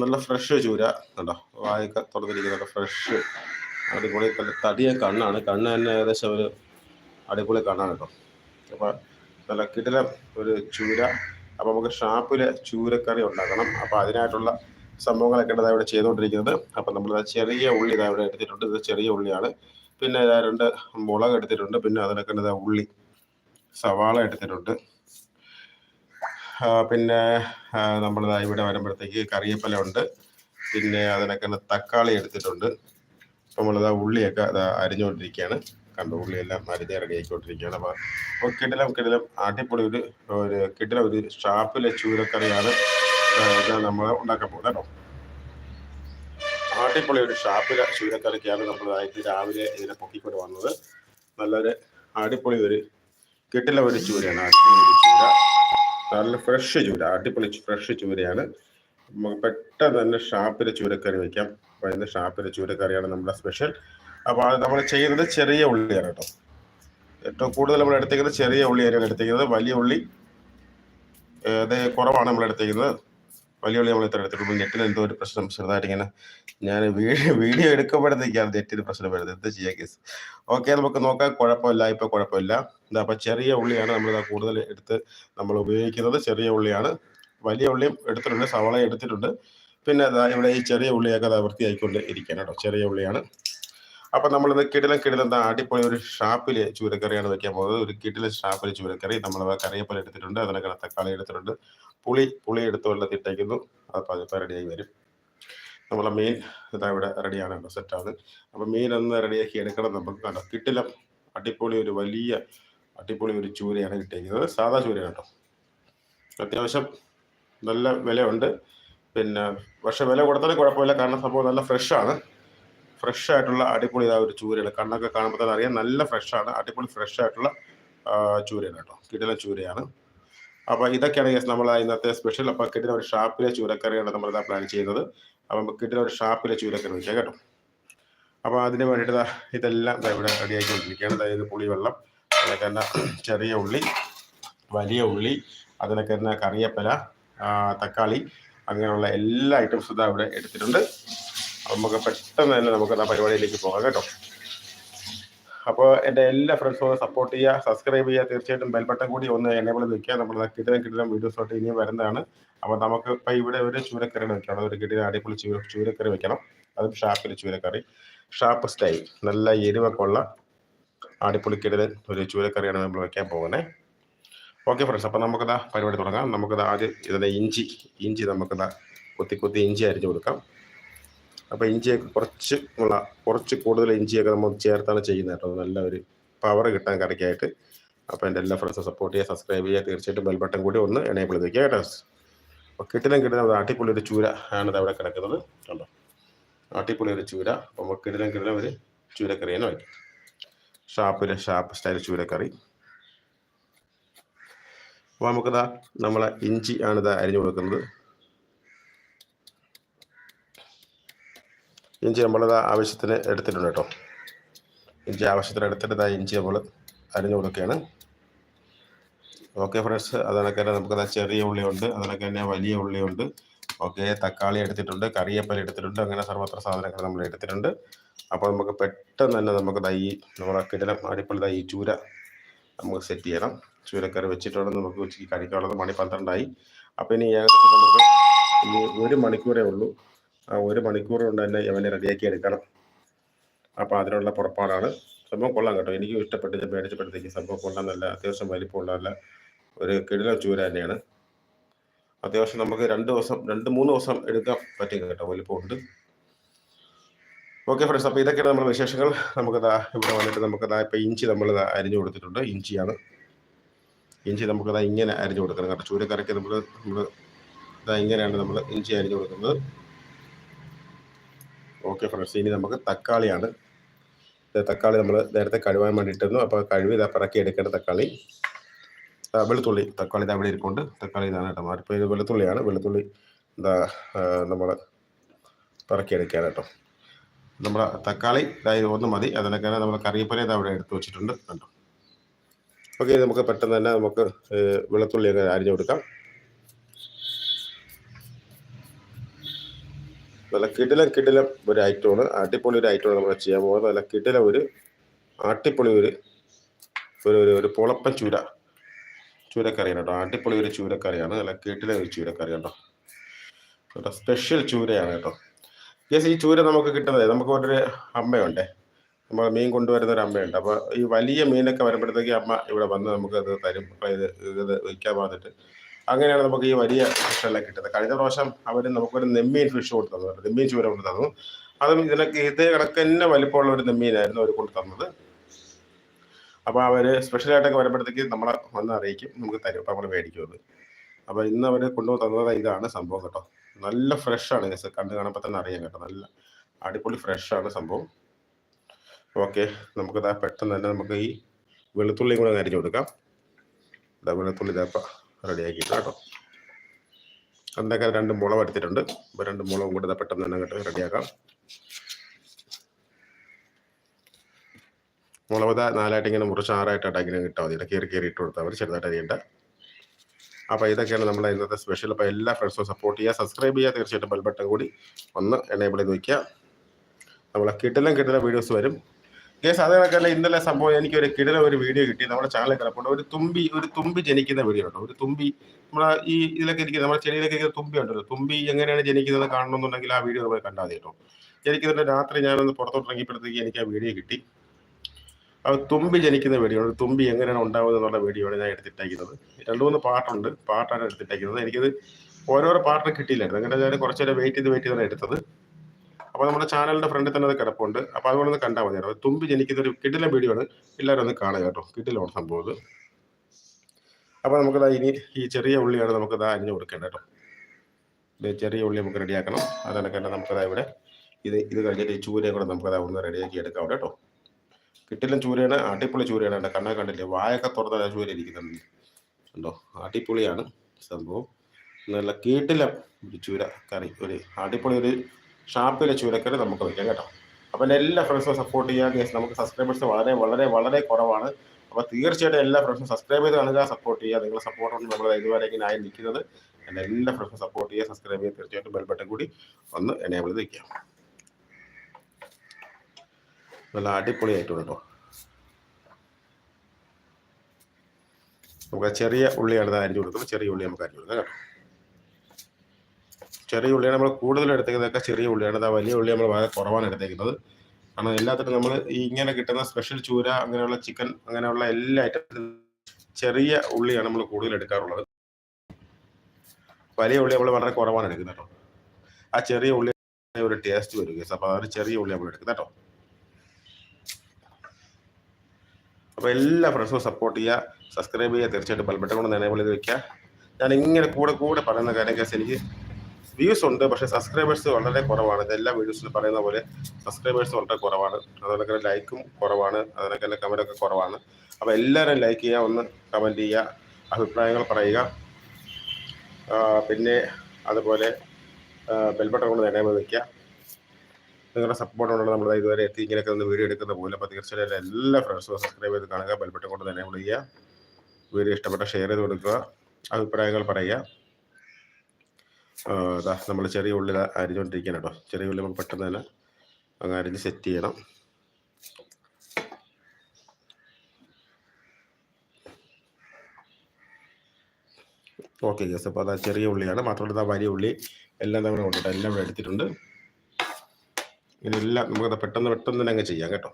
നല്ല ഫ്രഷ് ചൂര കണ്ടോ? വായൊക്കെ തുറന്നിരിക്കുന്ന ഫ്രഷ് അടിപൊളി തടിയ കണ്ണാണ്. കണ്ണ് തന്നെ ഏകദേശം ഒരു അടിപൊളി കണ്ണാണ് കേട്ടോ. അപ്പോൾ നല്ല കിടില ഒരു ചൂര. അപ്പോൾ നമുക്ക് ഷാപ്പിലെ ചൂരക്കറി ഉണ്ടാക്കണം. അപ്പോൾ അതിനായിട്ടുള്ള സംഭവങ്ങളൊക്കെ ഇതാ ഇവിടെ ചെയ്തുകൊണ്ടിരിക്കുന്നത് അപ്പോൾ നമ്മൾ ചെറിയ ഉള്ളി ഇതാ ഇവിടെ എടുത്തിട്ടുണ്ട്. ഇത് ചെറിയ ഉള്ളിയാണ്. പിന്നെ ഇതാ രണ്ട് മുളക് എടുത്തിട്ടുണ്ട്. പിന്നെ അതിനൊക്കെ ഉള്ളി. സവാള എടുത്തിട്ടുണ്ട്. പിന്നെ നമ്മൾ ഇവിടെ വരുമ്പോഴത്തേക്ക് കറിയപ്പല ഉണ്ട്. പിന്നെ അതിനൊക്കെ തക്കാളി എടുത്തിട്ടുണ്ട്. നമ്മളിതാ ഉള്ളിയൊക്കെ അതാ അരിഞ്ഞുകൊണ്ടിരിക്കുകയാണ്. കണ്ടു ഉള്ളിയെല്ലാം അരിഞ്ഞ് റെഡി ആയിക്കൊണ്ടിരിക്കുകയാണ് അപ്പോൾ അപ്പോൾ കിടിലം കിടിലം അടിപൊളി ഒരു ഒരു കിടിലം ഒരു ഷാപ്പിലെ ചൂരക്കറിയാണ് നമ്മൾ ഉണ്ടാക്കാൻ പോകുന്നത് കേട്ടോ. അടിപൊളി ഒരു ഷാപ്പിലെ ചൂരക്കറിക്കാണ് നമ്മൾ ആയിട്ട് രാവിലെ ഇതിനെ പൊക്കിക്കൊണ്ട് വന്നത്. നല്ലൊരു അടിപൊളി ഒരു കിട്ടില്ല ഒരു ചൂരയാണ് അടിപൊളി ഒരു ചൂര. നല്ല ഫ്രഷ് ചൂര അടിപൊളി ഫ്രഷ് ചൂരയാണ്. നമുക്ക് പെട്ടെന്ന് തന്നെ ഷാപ്പിലെ ചൂരക്കറി വെക്കാം. അപ്പോൾ ഇന്ന് ഷാപ്പിലെ ചൂരക്കറിയാണ് നമ്മുടെ സ്പെഷ്യൽ അപ്പോൾ അത് നമ്മൾ ചെയ്യുന്നത് ചെറിയ ഉള്ളിയാണ് കേട്ടോ. ഏറ്റവും കൂടുതൽ നമ്മൾ എടുത്തേക്കുന്നത് ചെറിയ ഉള്ളിയാണ് എടുത്തേക്കുന്നത് വലിയ ഉള്ളി കുറവാണ് നമ്മൾ എടുത്തേക്കുന്നത് വലിയ നമ്മൾ ഇത്ര എടുത്തിട്ട് നെറ്റിന് എന്തോ ഒരു പ്രശ്നം ചെറുതായിട്ട് ഇങ്ങനെ ഞാൻ വീഡിയോ വീഡിയോ എടുക്കുമ്പോഴത്തേക്കാണ് നെറ്റിന് പ്രശ്നം വരുന്നത്. എന്താ ചെയ്യാം കേസ് ഓക്കെ നമുക്ക് നോക്കാം. കുഴപ്പമില്ല. ഇപ്പൊ കുഴപ്പമില്ല. എന്താ അപ്പൊ ചെറിയ ഉള്ളിയാണ് നമ്മൾ കൂടുതൽ എടുത്ത് നമ്മൾ ഉപയോഗിക്കുന്നത്. ചെറിയ ഉള്ളിയാണ്. വലിയ ഉള്ളിയും എടുത്തിട്ടുണ്ട്. സവാള എടുത്തിട്ടുണ്ട്. പിന്നെ ഇവിടെ ഈ ചെറിയ ഉള്ളിയൊക്കെ വൃത്തിയായിക്കൊണ്ട് ഇരിക്കണം കേട്ടോ. ചെറിയ ഉള്ളിയാണ്. അപ്പൊ നമ്മളിത് കിടിലം കിടിലം അടിപൊളി ഒരു ഷാപ്പിൽ ചൂരക്കറിയാണ് വെക്കാൻ പോകുന്നത്. ഒരു കിടിലം ഷാപ്പിൽ ചൂരക്കറി നമ്മൾ കറിയപ്പല എടുത്തിട്ടുണ്ട്. അതിനൊക്കെ തക്കാളി എടുത്തിട്ടുണ്ട്. പുളി പുളി എടുത്ത് വെള്ളത്തിട്ടേക്കുന്നു. അപ്പോൾ അതിപ്പോൾ റെഡിയായി വരും. നമ്മളെ മീൻ ഇതാ ഇവിടെ റെഡിയാണ് കേട്ടോ സെറ്റാണ് അപ്പോൾ മീൻ ഒന്ന് റെഡിയാക്കി എടുക്കണം നമുക്ക്. കണ്ടോ? കിട്ടിലം അടിപൊളി ഒരു വലിയ അടിപൊളി ഒരു ചൂരയാണ് കിട്ടിയിരിക്കുന്നത് സാധാ ചൂരയാണ് കേട്ടോ. അത്യാവശ്യം നല്ല വിലയുണ്ട്. പിന്നെ പക്ഷെ വില കൊടുത്താലും കുഴപ്പമില്ല. കാരണം സംഭവം നല്ല ഫ്രഷാണ് ഫ്രഷ് ആയിട്ടുള്ള അടിപൊളി ഇതാ ഒരു ചൂരയാണ്. കണ്ണൊക്കെ കാണുമ്പോൾ തന്നെ അറിയാം നല്ല ഫ്രഷാണ് അടിപൊളി ഫ്രഷ് ആയിട്ടുള്ള ചൂരയാണ് കേട്ടോ. കിടില ചൂരയാണ്. അപ്പോൾ ഇതൊക്കെയാണ് ഗസ് നമ്മൾ ഇന്നത്തെ സ്പെഷ്യൽ അപ്പോൾ കിടില ഒരു ഷാപ്പിലെ ചൂരക്കറിയാണ് നമ്മൾ നമ്മളിതാ പ്ലാൻ ചെയ്യുന്നത്. അപ്പം കിടില ഒരു ഷാപ്പിലെ ചൂരക്കറി വയ്ക്കാം കേട്ടോ. അപ്പോൾ അതിന് വേണ്ടിയിട്ട് ഇതെല്ലാം ഇവിടെ റെഡി ആയിക്കൊണ്ടിരിക്കുകയാണ്. അതായത് പുളിവെള്ളം അതിനൊക്കെ തന്നെ ചെറിയ ഉള്ളി വലിയ ഉള്ളി അതിനൊക്കെ തന്നെ കറിയപ്പല തക്കാളി അങ്ങനെയുള്ള എല്ലാ ഐറ്റംസും ഇതാ ഇവിടെ എടുത്തിട്ടുണ്ട്. നമുക്ക് പെട്ടെന്ന് തന്നെ നമുക്ക് ആ പരിപാടിയിലേക്ക് പോകാം കേട്ടോ. അപ്പോൾ എന്റെ എല്ലാ ഫ്രണ്ട്സും ഒന്ന് സപ്പോർട്ട് ചെയ്യുക സബ്സ്ക്രൈബ് ചെയ്യുക. തീർച്ചയായിട്ടും ബെൽ ബട്ടൺ കൂടി ഒന്ന് എനേബിൾ നിൽക്കുക നമ്മൾ കിട്ടുന്ന കിട്ടുന്ന വീഡിയോസോട്ട് ഇനിയും വരുന്നതാണ്. അപ്പോൾ നമുക്ക് ഇപ്പോൾ ഇവിടെ ഒരു ചൂരക്കറി വെക്കണം ഒരു കിട്ടിയ അടിപൊളി ചൂര ചൂരക്കറി വെക്കണം. അതും ഷാപ്പിൽ ചൂരക്കറി. ഷാപ്പ് സ്റ്റൈൽ നല്ല എരിവൊക്കെ ഉള്ള അടിപൊളി കിടലൻ ഒരു ചൂരക്കറിയാണ് നമ്മൾ വെക്കാൻ പോകുന്നത് ഓക്കെ ഫ്രണ്ട്സ് അപ്പോൾ ദാ പരിപാടി തുടങ്ങാം. നമുക്കത് ആദ്യം ഇതിന്റെ ഇഞ്ചി ഇഞ്ചി ദാ കുത്തി കുത്തി ഇഞ്ചി അരിഞ്ഞു കൊടുക്കാം. അപ്പോൾ ഇഞ്ചിയൊക്കെ കുറച്ച് ഉള്ള കുറച്ച് കൂടുതൽ ഇഞ്ചിയൊക്കെ നമ്മൾ ചേർത്താണ് ചെയ്യുന്നത് കേട്ടോ. നല്ല ഒരു പവർ കിട്ടാൻ കറിക്കായിട്ട്. അപ്പോൾ എന്റെ എല്ലാ ഫ്രണ്ട്സും സപ്പോർട്ട് ചെയ്യുക സബ്സ്ക്രൈബ് ചെയ്യുക. തീർച്ചയായിട്ടും ബെൽ ബട്ടൺ കൂടി ഒന്ന് എനേബിൾ ചെയ്ത് കേട്ടോ. അപ്പോൾ കിട്ടിലും കിട്ടുന്ന അടിപൊളി ഒരു ചൂര ആണ് അവിടെ കിടക്കുന്നത് കണ്ടോ. അടിപൊളി ഒരു ചൂര. അപ്പോൾ കിടിലം കിടിലം ഒരു ചൂരക്കറി തന്നെ വയ്ക്കും ഷാപ്പിലെ ഷാപ്പ് സ്റ്റൈൽ ചൂരക്കറി. അപ്പോൾ നമുക്കിതാ നമ്മളെ ഇഞ്ചി ആണ് ഇത് അരിഞ്ഞു കൊടുക്കുന്നത്. ഇഞ്ചി നമ്മളത് ആവശ്യത്തിന് എടുത്തിട്ടുണ്ട് കേട്ടോ. ഇഞ്ചി ആവശ്യത്തിന് എടുത്തിട്ട് ഇഞ്ചി നമ്മൾ അരിഞ്ഞു കൊടുക്കുകയാണ്. ഓക്കെ ഫ്രണ്ട്സ് അതിനൊക്കെ തന്നെ നമുക്കത് ചെറിയ ഉള്ളിയുണ്ട് അതിനൊക്കെ തന്നെ വലിയ ഉള്ളിയുണ്ട് ഓക്കെ തക്കാളി എടുത്തിട്ടുണ്ട്. കറിയപ്പല എടുത്തിട്ടുണ്ട്. അങ്ങനെ സർവത്ര സാധനങ്ങൾ നമ്മൾ എടുത്തിട്ടുണ്ട്. അപ്പോൾ നമുക്ക് പെട്ടെന്ന് തന്നെ നമുക്ക് ദാ ഈ നമ്മളെ കിടലം അടിപ്പള്ളി ഈ ചൂര നമുക്ക് സെറ്റ് ചെയ്യണം. ചൂരക്കറി വെച്ചിട്ടുണ്ട് നമുക്ക് ഉച്ചയ്ക്ക് കഴിക്കാനുള്ളത് മണി പന്ത്രണ്ടായി. അപ്പോൾ ഇനി ഏകദേശം നമുക്ക് ഇനി ഒരു മണിക്കൂറേ ഉള്ളൂ. ആ ഒരു മണിക്കൂർ കൊണ്ട് തന്നെ ഇവനെ റെഡിയാക്കി എടുക്കണം. അപ്പോൾ അതിനുള്ള പുറപ്പാടാണ്. സംഭവം കൊള്ളാം കേട്ടോ. എനിക്കും ഇഷ്ടപ്പെട്ട്. ഞാൻ മേടിച്ചപ്പോഴത്തേക്ക് സംഭവം കൊള്ളാം. നല്ല അത്യാവശ്യം വലിപ്പമുള്ള നല്ല ഒരു കിടില ചൂര തന്നെയാണ്. അത്യാവശ്യം നമുക്ക് രണ്ട് ദിവസം രണ്ട് മൂന്ന് ദിവസം എടുക്കാൻ പറ്റും കേട്ടോ. വലിപ്പമുണ്ട്. ഓക്കെ ഫ്രണ്ട്സ് അപ്പോൾ ഇതൊക്കെയാണ് നമ്മുടെ വിശേഷങ്ങൾ. നമുക്ക് ഇതാ ഇവിടെ വന്നിട്ട് നമുക്കതാ ഇപ്പോൾ ഇഞ്ചി നമ്മൾ അരിഞ്ഞു കൊടുത്തിട്ടുണ്ട്. ഇഞ്ചിയാണ്. ഇഞ്ചി നമുക്കതാ ഇങ്ങനെ അരിഞ്ഞു കൊടുക്കണം കേട്ടോ. ചൂരക്കറിക്ക് നമ്മൾ നമ്മൾ ഇതാ ഇങ്ങനെയാണ് നമ്മൾ ഇഞ്ചി അരിഞ്ഞു കൊടുക്കുന്നത്. Okay friends. ഇനി നമുക്ക് തക്കാളിയാണ്. തക്കാളി നമ്മൾ നേരത്തെ കഴിവാൻ വേണ്ടിയിട്ടിരുന്നു. അപ്പോൾ കഴുകി ഇതാ പിറക്കി എടുക്കേണ്ട തക്കാളി. വെളുത്തുള്ളി. തക്കാളി ഇതാ ഇവിടെ ഇരിപ്പുണ്ട്. തക്കാളി ഇതാണ് കേട്ടോ മാറിപ്പോൾ ഇത് വെളുത്തുള്ളിയാണ്. വെളുത്തുള്ളി എന്താ നമ്മൾ പിറക്കി എടുക്കുകയാണ് കേട്ടോ. നമ്മുടെ തക്കാളി ഇതായി ഇത് ഒന്ന് മതി. അതിനൊക്കെ നമ്മൾ കറിവേപ്പില ഇതാ അവിടെ എടുത്തു വെച്ചിട്ടുണ്ട്. കണ്ടോ? ഓക്കെ നമുക്ക് പെട്ടെന്ന് തന്നെ നമുക്ക് വെളുത്തുള്ളി വെളുത്തുള്ളിയൊക്കെ അരിഞ്ഞു കൊടുക്കാം. നല്ല കിടിലം കിടിലം ഒരു ഐറ്റമാണ്. അടിപൊളി ഒരു ഐറ്റമാണ് നമ്മൾ ചെയ്യാൻ പോകുന്നത്. നല്ല കിടിലം ഒരു അടിപൊളി ഒരു ഒരു ഒരു ഒരു പൊളപ്പൻ ചൂര. ചൂരക്കറിയാണ് കേട്ടോ. അടിപൊളി ഒരു ചൂരക്കറിയാണ്. നല്ല കിടിലം ഒരു ചൂരക്കറി കേട്ടോ. കേട്ടോ സ്പെഷ്യൽ ചൂരയാണ് കേട്ടോ. യെസ് ഈ ചൂര നമുക്ക് കിട്ടുന്നത് നമുക്ക് ഒരു അമ്മയുണ്ടേ. നമ്മൾ മീൻ കൊണ്ടുവരുന്ന ഒരു അമ്മയുണ്ട്. അപ്പോൾ ഈ വലിയ മീനൊക്കെ വരുമ്പോഴത്തേക്ക് അമ്മ ഇവിടെ വന്ന് നമുക്ക് അത് തരും. ഇത് ഇത് വയ്ക്കാൻ വന്നിട്ട് അങ്ങനെയാണ് നമുക്ക് ഈ വലിയ ഫിഷെല്ലാം കിട്ടുന്നത്. കഴിഞ്ഞ പ്രാവശ്യം അവർ നമുക്കൊരു നെമ്മീൻ ഫിഷ് കൊടുത്തു തന്നു നെമ്മീൻ ചൂര കൊണ്ട് തന്നു. അതും ഇതിനൊക്കെ ഇതേ കണക്ക് തന്നെ വലിപ്പമുള്ള ഒരു നെമ്മീനായിരുന്നു അവർ കൊണ്ട് തന്നത്. അപ്പോൾ അവർ സ്പെഷ്യലായിട്ടൊക്കെ വരുമ്പോഴത്തേക്ക് നമ്മളെ വന്ന് അറിയിക്കും നമുക്ക് തരും. അപ്പോൾ നമ്മൾ മേടിക്കും അത്. അപ്പോൾ ഇന്ന് അവർ കൊണ്ടുവന്ന് തന്നത് ഇതാണ് സംഭവം കേട്ടോ. നല്ല ഫ്രഷാണ് ഗസ് കണ്ട് കാണുമ്പോൾ തന്നെ അറിയാം കേട്ടോ. നല്ല അടിപൊളി ഫ്രഷാണ് സംഭവം. ഓക്കെ നമുക്കിതാ പെട്ടെന്ന് തന്നെ നമുക്ക് ഈ വെളുത്തുള്ളിയും കൂടെ അരിഞ്ഞു കൊടുക്കാം. ഇതാ വെളുത്തുള്ളി ഇതാപ്പം റെഡിയാക്കിയിട്ട് കേട്ടോ. അതിനൊക്കെ രണ്ട് മുളക് എടുത്തിട്ടുണ്ട്. അപ്പോൾ രണ്ട് മുളകും കൂടെ പെട്ടെന്ന് തന്നെ അങ്ങോട്ട് റെഡിയാക്കാം. മുളക് നാലായിട്ട് ഇങ്ങനെ മുറിച്ച് ആറായിട്ടാണ് ഇങ്ങനെ കിട്ടാൽ മതി. കയറി കയറി ഇട്ട് കൊടുത്താൽ മതി. ചെറുതായിട്ട് അപ്പോൾ ഇതൊക്കെയാണ് നമ്മുടെ ഇന്നത്തെ സ്പെഷ്യൽ അപ്പോൾ എല്ലാ ഫ്രണ്ട്സും സപ്പോർട്ട് ചെയ്യുക. സബ്സ്ക്രൈബ് ചെയ്യുക. തീർച്ചയായിട്ടും ബെൽ ബട്ടൺ കൂടി ഒന്ന് എനേബിൾ ചെയ്ത് വയ്ക്കുക നമ്മളെ കിട്ടിലും കിട്ടില്ല വീഡിയോസ് വരും. കേസ് അത് കണക്കല്ല ഇന്നലെ സംഭവം എനിക്ക് ഒരു കിടന ഒരു വീഡിയോ കിട്ടി. നമ്മുടെ ചാനലിൽ കിടപ്പുണ്ട്. ഒരു തുമ്പി ഒരു തുമ്പി ജനിക്കുന്ന വീഡിയോ ഉണ്ടോ? ഒരു തുമ്പി നമ്മളെ ഈ ഇതിലൊക്കെ ഇരിക്കുന്ന നമ്മുടെ ചെടിയിലൊക്കെ തുമ്പി ഉണ്ടല്ലോ. തുമ്പി എങ്ങനെയാണ് ജനിക്കുന്നത് കാണണമെന്നുണ്ടെങ്കിൽ ആ വീഡിയോ നമ്മൾ കണ്ടാൽ മതി കേട്ടോ. ജനിക്കുന്നതിന്റെ രാത്രി ഞാനൊന്ന് പുറത്തോട്ടിറങ്ങിയപ്പോഴത്തേക്ക് എനിക്ക് ആ വീഡിയോ കിട്ടി. അത് തുമ്പി ജനിക്കുന്ന വീഡിയോ ഒരു തുമ്പി എങ്ങനെയാണ് ഉണ്ടാവുന്നത് എന്നുള്ള വീഡിയോ ആണ് ഞാൻ എടുത്തിട്ടേക്കുന്നത്. രണ്ടു മൂന്ന് പാട്ടുണ്ട്. പാട്ടാണ് എടുത്തിട്ടേക്കുന്നത്. എനിക്കത് ഓരോരോ പാട്ടിന് കിട്ടിയില്ലായിരുന്നു. അങ്ങനെ ഞാൻ കുറച്ചേരം വെയിറ്റ് ചെയ്ത് വെയിറ്റ് ചെയ്താണ് എടുത്തത്. അപ്പോൾ നമ്മുടെ ചാനലിന്റെ ഫ്രണ്ടിൽ തന്നെ അത് കിടപ്പുണ്ട്. അപ്പോൾ അതുകൊണ്ട് ഒന്ന് കണ്ടാൽ മതി കേട്ടോ തുമ്പി ജനിക്കുന്ന ഒരു കിടിലൻ വീഡിയോ ആണ് എല്ലാവരും ഒന്ന് കാണുക കേട്ടോ. കിടിലാണ് സംഭവം അപ്പോൾ നമുക്കതാ ഇനി ഈ ചെറിയ ഉള്ളിയാണ് നമുക്കത് അരിഞ്ഞു കൊടുക്കേണ്ടത് കേട്ടോ. ചെറിയ ഉള്ളി നമുക്ക് റെഡിയാക്കണം. തന്നെ നമുക്കതാ ഇവിടെ ഇത് ഇത് കഴിഞ്ഞിട്ട് ഈ ചൂരയും കൂടെ നമുക്കത് ഒന്ന് റെഡിയാക്കി എടുക്കാം കേട്ടോ. കിട്ടിലും ചൂരയാണ് അടിപൊളി ചൂരയാണ് എന്റെ കണ്ണാ കണ്ടില്ലേ? വായൊക്കെ തുറന്ന ചൂര ഇരിക്കുന്നുണ്ട് ഉണ്ടോ അടിപൊളിയാണ് സംഭവം. നല്ല കീട്ടില ചൂര. കറി. ഒരു അടിപൊളി ഒരു ഷാപ്പിലെ ചൂരക്കറി നമുക്ക് വയ്ക്കാം കേട്ടോ. അപ്പം എന്റെ എല്ലാ ഫ്രണ്ട്സും സപ്പോർട്ട് ചെയ്യാൻ കേസ് നമുക്ക് സബ്സ്ക്രൈബേഴ്സ് വളരെ വളരെ വളരെ കുറവാണ്. അപ്പോൾ തീർച്ചയായിട്ടും എല്ലാ ഫ്രണ്ട്സും സബ്സ്ക്രൈബ് ചെയ്ത് കാണുക സപ്പോർട്ട് ചെയ്യുക. നിങ്ങളുടെ സപ്പോർട്ടാണ് നമ്മൾ ഇതുവരെ ഇങ്ങനെ ആയി നിൽക്കുന്നത്. എന്റെ എല്ലാ ഫ്രണ്ട്സും സപ്പോർട്ട് ചെയ്യുക സബ്സ്ക്രൈബ് ചെയ്യുക. തീർച്ചയായിട്ടും ബെൽ ബട്ടൺ കൂടി ഒന്ന് എനേബിൾ ചെയ്ത് വയ്ക്കാം നല്ല അടിപൊളിയായിട്ടുണ്ട് നമുക്ക് ചെറിയ ഉള്ളിയാണ് ഇത് അരിഞ്ഞു കൊടുക്കുന്നത്. ചെറിയ ഉള്ളി നമുക്ക് അരിഞ്ഞു കൊടുക്കാം കേട്ടോ. ചെറിയ ഉള്ളിയാണ് നമ്മൾ കൂടുതൽ എടുത്തേക്കുന്നതൊക്കെ ചെറിയ ഉള്ളിയാണ്. അത് വലിയ ഉള്ളി നമ്മൾ വളരെ കുറവാണ് എടുത്തേക്കുന്നത്. കാരണം എല്ലാത്തിനും നമ്മൾ ഈ ഇങ്ങനെ കിട്ടുന്ന സ്പെഷ്യൽ ചൂര അങ്ങനെയുള്ള ചിക്കൻ അങ്ങനെയുള്ള എല്ലാ ഐറ്റത്തിലും ചെറിയ ഉള്ളിയാണ് നമ്മൾ കൂടുതൽ എടുക്കാറുള്ളത്. വലിയ ഉള്ളി നമ്മൾ വളരെ കുറവാണ് എടുക്കുന്നത് കേട്ടോ. ആ ചെറിയ ഉള്ളി ഒരു ടേസ്റ്റ് വരും കേസ് അപ്പോൾ ആ ചെറിയ ഉള്ളി നമ്മൾ എടുക്കുന്നത് കേട്ടോ. അപ്പോൾ എല്ലാ ഫ്രണ്ട്സും സപ്പോർട്ട് ചെയ്യുക. സബ്സ്ക്രൈബ് ചെയ്യുക. തീർച്ചയായിട്ടും ബെൽബട്ടൺ കൊണ്ട് എനേബിൾ ചെയ്ത് വെക്കുക. ഞാൻ ഇങ്ങനെ കൂടെ കൂടെ പറയുന്ന കാര്യം കേസ് എനിക്ക് വ്യൂസ് ഉണ്ട് പക്ഷേ സബ്സ്ക്രൈബേഴ്സ് വളരെ കുറവാണ്. എല്ലാ വീഡിയോസിലും പറയുന്ന പോലെ സബ്സ്ക്രൈബേഴ്സ് വളരെ കുറവാണ്. അതുപോലെ ലൈക്കും കുറവാണ്. അതിനൊക്കെ തന്നെ കമന്റൊക്കെ കുറവാണ്. അപ്പോൾ എല്ലാവരും ലൈക്ക് ചെയ്യുക ഒന്ന് കമന്റ് ചെയ്യുക അഭിപ്രായങ്ങൾ പറയുക. പിന്നെ അതുപോലെ ബെൽബട്ടൺ കൊണ്ട് നേടാൻ വയ്ക്കുക നിങ്ങളുടെ സപ്പോർട്ട് കൊണ്ടാണ് നമ്മൾ ഇതുവരെ എത്തി ഇങ്ങനെയൊക്കെ ഒന്ന് വീഡിയോ എടുക്കുന്ന പോലെ. അപ്പോൾ തീർച്ചയായിട്ടും എല്ലാ ഫ്രണ്ട്സും സബ്സ്ക്രൈബ് ചെയ്ത് കാണുക. ബെൽബട്ടൺ കൊണ്ട് നേടാൻ ചെയ്യുക. വീഡിയോ ഇഷ്ടപ്പെട്ട ഷെയർ ചെയ്ത് കൊടുക്കുക. അഭിപ്രായങ്ങൾ പറയുക. നമ്മൾ ചെറിയ ഉള്ളി അരിഞ്ഞുകൊണ്ടിരിക്കണം കേട്ടോ. ചെറിയ ഉള്ളി നമുക്ക് പെട്ടെന്ന് തന്നെ അങ്ങ് അരിഞ്ഞ് സെറ്റ് ചെയ്യണം. ഓക്കെ ജസ് അപ്പോൾ അതാ ചെറിയ ഉള്ളിയാണ്. മാത്രമല്ല ആ വലിയ ഉള്ളി എല്ലാം നമ്മൾ കൊണ്ടിട്ട് എല്ലാം ഇവിടെ എടുത്തിട്ടുണ്ട്. നമുക്ക് പെട്ടെന്ന് പെട്ടെന്ന് തന്നെ അങ്ങ് ചെയ്യാം കേട്ടോ.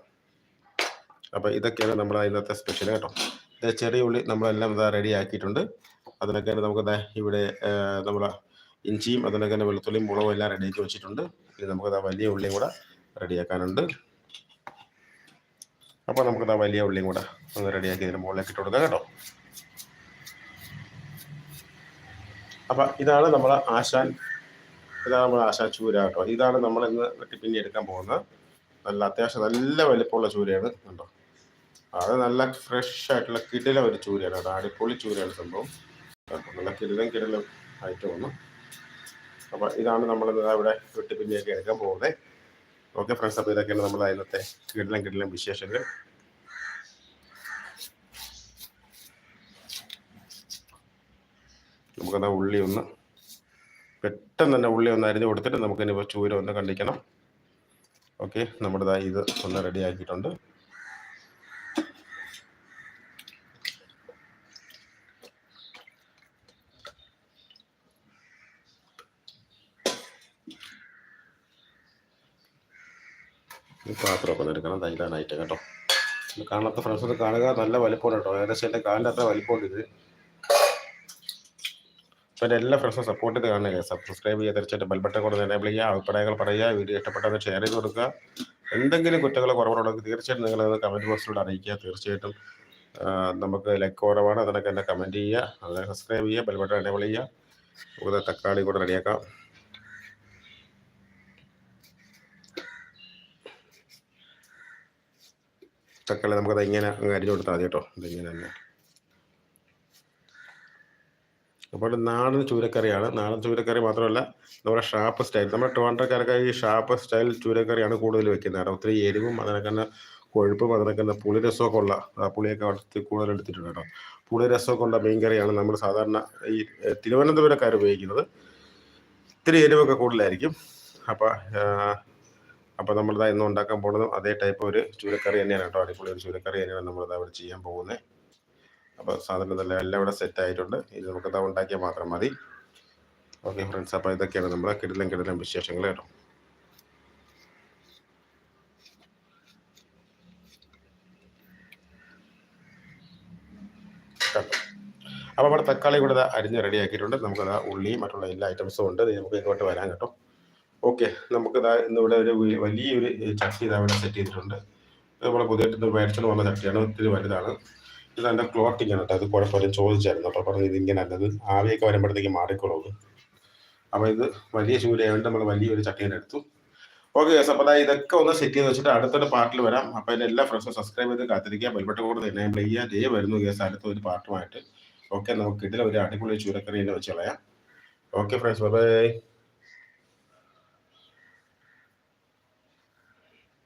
അപ്പോൾ ഇതൊക്കെയാണ് നമ്മൾ ഇന്നത്തെ സ്പെഷ്യൽ കേട്ടോ. ചെറിയ ഉള്ളി നമ്മളെല്ലാം ഇതാ റെഡി ആക്കിയിട്ടുണ്ട്. അതിനൊക്കെയാണ് നമുക്ക് ഇവിടെ നമ്മൾ ഇഞ്ചിയും അതിനൊക്കെ തന്നെ വെളുത്തുള്ളിയും മുളകും എല്ലാം റെഡിയാക്കി വെച്ചിട്ടുണ്ട്. ഇനി നമുക്ക് ആ വലിയ ഉള്ളിയും കൂടെ റെഡിയാക്കാനുണ്ട് അപ്പോൾ നമുക്ക് ആ വലിയ ഉള്ളിയും കൂടെ ഒന്ന് റെഡിയാക്കി ഇതിന് മുകളിലേക്ക് ഇട്ട് കൊടുക്കാം കേട്ടോ. അപ്പം ഇതാണ് നമ്മളെ ആശാൻ ഇതാണ് നമ്മുടെ ആശാൻ ചൂര കേട്ടോ. ഇതാണ് നമ്മൾ ഇന്ന് വെട്ടിപ്പിഞ്ഞി എടുക്കാൻ പോകുന്നത്. നല്ല അത്യാവശ്യം നല്ല വലിപ്പമുള്ള ചൂരയാണ് കണ്ടോ. അത് നല്ല ഫ്രഷ് ആയിട്ടുള്ള കിടില ഒരു ചൂരയാണ് കേട്ടോ. അടിപൊളി ചൂരയാണ് സംഭവം. നല്ല കിടിലം കിടിലം ആയിട്ട് വന്നു അപ്പോൾ ഇതാണ് നമ്മൾ ഇവിടെ വെട്ടിപ്പിഞ്ഞൊക്കെ എടുക്കാൻ പോകുന്നത്. ഓക്കെ ഫ്രണ്ട്സ് അപ്പോൾ ഇതൊക്കെയാണ് നമ്മൾ ഇന്നത്തെ കിടിലം കിടിലം വിശേഷങ്ങൾ. നമുക്കത് ഉള്ളി ഒന്ന് പെട്ടെന്ന് തന്നെ ഉള്ളി ഒന്ന് അരിഞ്ഞ് കൊടുത്തിട്ട് നമുക്ക് ഇനി ചൂര ഒന്ന് കണ്ടിക്കണം. ഓക്കെ നമ്മുടെ ഇത് ഒന്ന് റെഡി ആക്കിയിട്ടുണ്ട്. ഈ പാത്രമൊക്കെ ഒന്ന് എടുക്കണം. തൈലാനായിട്ട് കേട്ടോ. കാണാത്ത ഫ്രണ്ട്സ് ഒന്ന് കാണുക. നല്ല വലിപ്പമുണ്ട് കേട്ടോ. ഏകദേശം എന്റെ കാലിന്റെ അത്ര വലിപ്പമുണ്ട് ഇത്. അപ്പോൾ എന്റെ എല്ലാ ഫ്രണ്ട്സും സപ്പോർട്ട് ചെയ്ത് കാണുക. സബ്സ്ക്രൈബ് ചെയ്യുക. തീർച്ചയായിട്ടും ബെൽബട്ടൺ കൊണ്ട് എനേബിൾ ചെയ്യുക. അഭിപ്രായങ്ങൾ പറയുക. വീഡിയോ ഇഷ്ടപ്പെട്ടത് ഷെയർ ചെയ്ത് കൊടുക്കുക. എന്തെങ്കിലും കുറ്റങ്ങൾ കുറവുണ്ടെങ്കിൽ തീർച്ചയായിട്ടും നിങ്ങളത് കമന്റ് ബോക്സിലൂടെ അറിയിക്കുക. തീർച്ചയായിട്ടും നമുക്ക് ലൈക്ക് കുറവാണ്. അതിനൊക്കെ എന്നെ കമന്റ് ചെയ്യുക. അതിനെ സബ്സ്ക്രൈബ് ചെയ്യുക. ബെൽബട്ടൺ എനേബിൾ ചെയ്യുക. നമുക്ക് തക്കാളി കൂടെ റെഡിയാക്കാം തക്കാളി നമുക്കത് ഇങ്ങനെ അങ്ങ് അരിഞ്ഞു കൊടുത്താൽ മതി കേട്ടോ. ഇതിങ്ങനെ തന്നെ. അപ്പോൾ നാടൻ ചൂരക്കറിയാണ്. നാടൻ ചൂരക്കറി മാത്രമല്ല നമ്മുടെ ഷാപ്പ് സ്റ്റൈൽ നമ്മുടെ ട്രിവാൻഡ്രക്കാരൊക്കെ ഈ ഷാപ്പ് സ്റ്റൈൽ ചൂരക്കറിയാണ് കൂടുതൽ വെക്കുന്നത്. ഒത്തിരി എരിവും അതിനൊക്കെ തന്നെ കൊഴുപ്പും അതിനൊക്കെ തന്നെ പുളിരസമൊക്കെ ഉള്ള ആ പുളിയൊക്കെ വളർത്തി കൂടുതൽ എടുത്തിട്ടുണ്ട് കേട്ടോ. പുളിരസമൊക്കെ ഉള്ള മീൻ കറിയാണ് നമ്മൾ സാധാരണ ഈ തിരുവനന്തപുരക്കാർ ഉപയോഗിക്കുന്നത്. ഇത്തിരി എരിവൊക്കെ കൂടുതലായിരിക്കും. അപ്പോൾ അപ്പോൾ നമ്മളിതാ ഇന്ന് ഉണ്ടാക്കാൻ പോകുന്നതും അതേ ടൈപ്പ് ഒരു ചൂരക്കറി തന്നെയാണ് കേട്ടോ. അടിപൊളി ഒരു ചൂരക്കറി തന്നെയാണ് നമ്മളിതാ ഇവിടെ ചെയ്യാൻ പോകുന്നത് അപ്പോൾ സാധനം എല്ലാം ഇവിടെ സെറ്റ് ആയിട്ടുണ്ട്. ഇത് നമുക്കിതാ ഉണ്ടാക്കിയാൽ മാത്രം മതി. ഓക്കെ ഫ്രണ്ട്സ് അപ്പോൾ ഇതൊക്കെയാണ് നമ്മുടെ കിടിലം കിടിലം വിശേഷങ്ങൾ കേട്ടോ. അപ്പോൾ ഇവിടെ തക്കാളി ഇവിടെ അരിഞ്ഞ് റെഡി ആക്കിയിട്ടുണ്ട്. നമുക്കത് ഉള്ളി മറ്റുള്ള എല്ലാ ഐറ്റംസും ഉണ്ട്. ഇത് നമുക്ക് ഇങ്ങോട്ട് വരാൻ കേട്ടോ. ഓക്കെ നമുക്ക് ഇന്നിവിടെ ഒരു വലിയൊരു ചട്ടി ഇതാ ഇവിടെ സെറ്റ് ചെയ്തിട്ടുണ്ട്. നമ്മൾ പുതിയതായിട്ട് മേടിച്ചുകൊണ്ട് വന്ന ചട്ടിയാണ് ഒത്തിരി വലുതാണ്. ഇത് എന്റെ ക്ലോട്ടിങ് ആണ് കേട്ടോ. അത് കുഴപ്പമില്ല ചോദിച്ചായിരുന്നു. അപ്പോൾ പറഞ്ഞു ഇത് ഇങ്ങനെ അല്ലത് ആവിയൊക്കെ വരുമ്പോഴത്തേക്ക് മാറിക്കോളൂ. അപ്പോൾ ഇത് വലിയ ചൂരയായതുകൊണ്ട് നമ്മൾ വലിയൊരു ചട്ടിയുടെ എടുത്തു. ഓക്കെ യെസ് അപ്പോൾ അതായത് ഇതൊക്കെ ഒന്ന് സെറ്റ് ചെയ്ത് വെച്ചിട്ട് അടുത്തൊരു പാർട്ടിൽ വരാം. അപ്പോൾ അതിന്റെ എല്ലാ ഫ്രണ്ട്സും സബ്സ്ക്രൈബ് ചെയ്ത് കാത്തിരിക്കുക. ബെൽബട്ടൺ കൂടെ എനേബിൾ ചെയ്യുക ദേ വരുന്നു കേസ് അടുത്ത ഒരു പാർട്ടുമായിട്ട് ഓക്കെ നമുക്ക് ഇതിൽ ഒരു അടിപൊളി ചൂരക്കറി തന്നെ വെച്ച് കളയാം. Okay friends bye